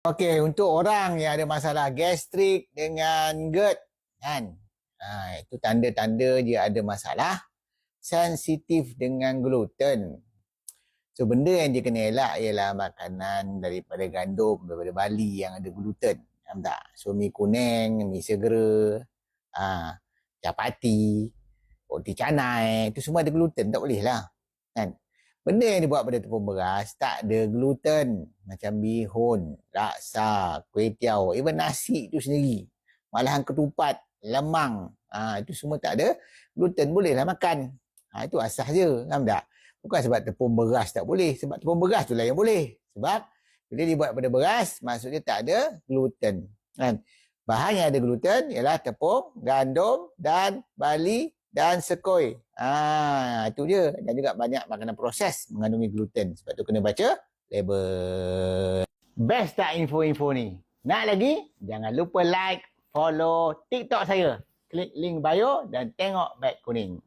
Okey, untuk orang yang ada masalah gastrik dengan GERD, kan? Ha, itu tanda-tanda dia ada masalah sensitif dengan gluten. So, benda yang dia kena elak ialah makanan daripada gandum, daripada Bali yang ada gluten. Faham tak? So, mi kuning, mi segera, ha, capati, roti canai, itu semua ada gluten. Tak boleh lah. Kan? Benda yang dibuat pada tepung beras tak ada gluten. Macam bihun, laksa, kuih even nasi tu sendiri. Malahan ketupat, lemang. Ha, itu semua tak ada gluten. Bolehlah makan. Ha, itu asas je. Faham tak? Bukan sebab tepung beras tak boleh. Sebab tepung beras tu lah yang boleh. Sebab bila dibuat pada beras, maksudnya tak ada gluten. Kan? Bahan yang ada gluten ialah tepung, gandum dan bali dan sekoi. Ah, itu dia. Dan juga banyak makanan proses mengandungi gluten. Sebab tu kena baca label. Best tak info-info ni? Nak lagi? Jangan lupa like, follow TikTok saya. Klik link bio dan tengok beg kuning.